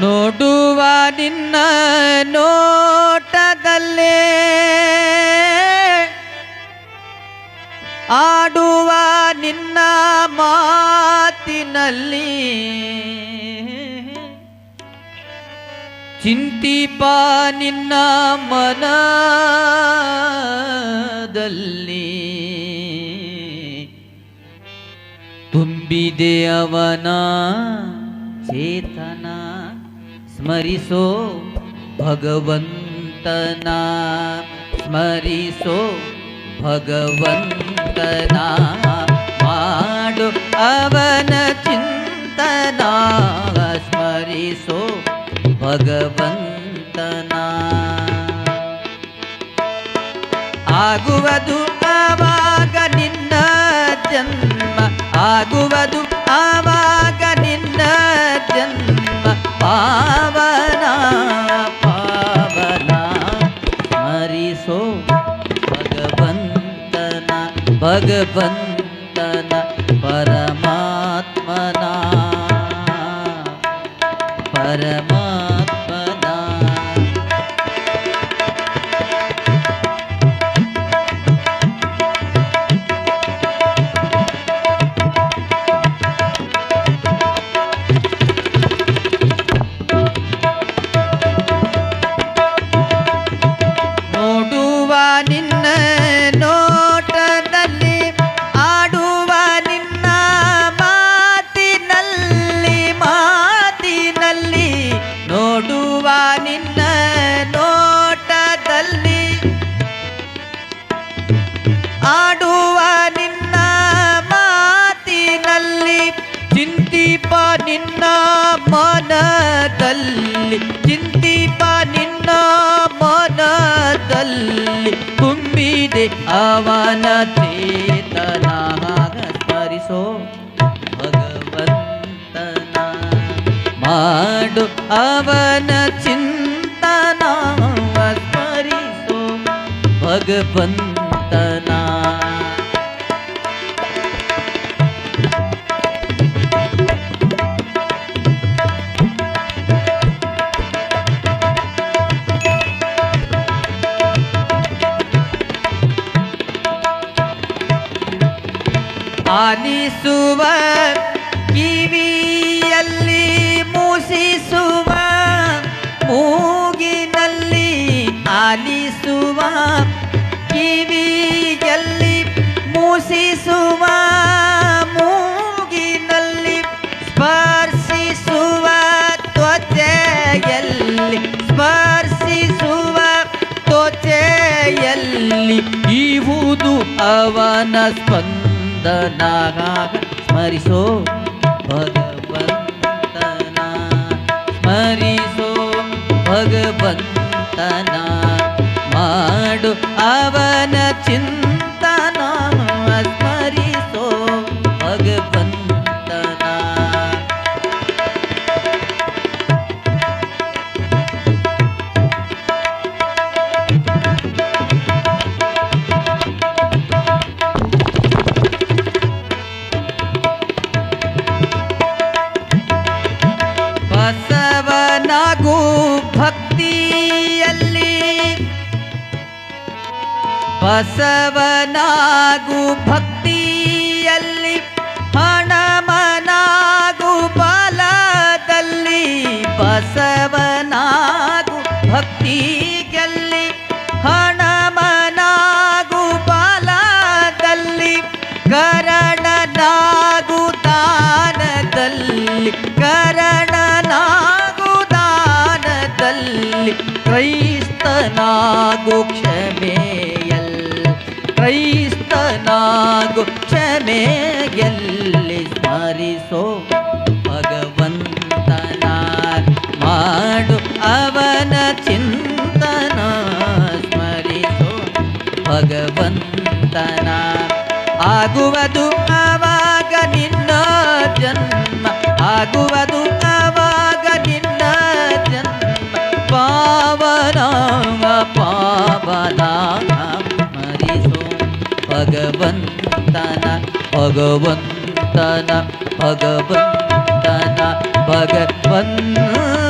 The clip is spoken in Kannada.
ನೋಡುವ ನಿನ್ನ ನೋಟದಲ್ಲೇ. ಆಡುವ ನಿನ್ನ ಮಾತಿನಲ್ಲಿ. ಚಿಂತಿಪ ನಿನ್ನ ಮನದಲ್ಲಿ. ತುಂಬಿದೆ ಅವನ स्मरिसो भगवन्तना स्मरिसो भगवन्तना पाडु अवनचिन्तना स्मरिसो भगवन्तना। आगुवधु आवाग निन्न जन्म आगुवधु आवाग निन्न पावागनि परमात्मना। परमा ಮನದಲ್ಲಿ ಚಿಂತಿಪ ನಿನ್ನ ಮನದಲ್ಲಿ ತುಂಬಿದೆ ಅವನ ಚೇತನ ಸ್ಮರಿಸೋ ಭಗವಂತನ ಮಾಡು ಅವನ ಚಿಂತನ ಸ್ಮರಿಸೋ ಭಗವಂತನ ಆಲಿಸುವ ಕಿವಿಯಲ್ಲಿ ಮೂಸಿಸುವ ಮೂಗಿನಲ್ಲಿ ಆಲಿಸುವ ಕಿವಿಯಲ್ಲಿ ಮೂಸಿಸುವ ಮೂಗಿನಲ್ಲಿ ಸ್ಪರ್ಶಿಸುವ ತ್ವಚೆಯಲ್ಲಿ ಸ್ಪರ್ಶಿಸುವ ತ್ವಚೆಯಲ್ಲಿ ಇವುದು ಅವನ भगवन्तनागा स्मरिसो भगवन्तना स्मरिसो माडु अवन ಬಸವನಾಗು ಭಕ್ತಿಯಲ್ಲಿ ಹಣಮನಾಗು ಬಲದಲ್ಲಿ ಬಸವನಾಗು ಭಕ್ತಿಯಲ್ಲಿ ಹಣಮನಾಗು ಬಲದಲ್ಲಿ ಕರಣನಾಗು ದಾನದಲ್ಲಿ ಕರಣನಾಗು ದಾನದಲ್ಲಿ ಕ್ರೈಸ್ತನಾಗು ಕ್ಷಮೆಯಲ್ ಕ್ರೈಸ್ತನಾಗು ಕ್ಷಮೆಯಲ್ಲಿ ಸ್ಮರಿಸೋ ಭಗವಂತನ ಮಾಡು ಅವನ ಚಿಂತನ ಸ್ಮರಿಸೋ ಭಗವಂತನ ಆಗುವುದು ಆವಾಗ ನಿನ್ನ ಜನ್ಮ ಆಗುವುದು ಭಗವಂತನ ಭಗವಂತನ ಭಗವಂತನ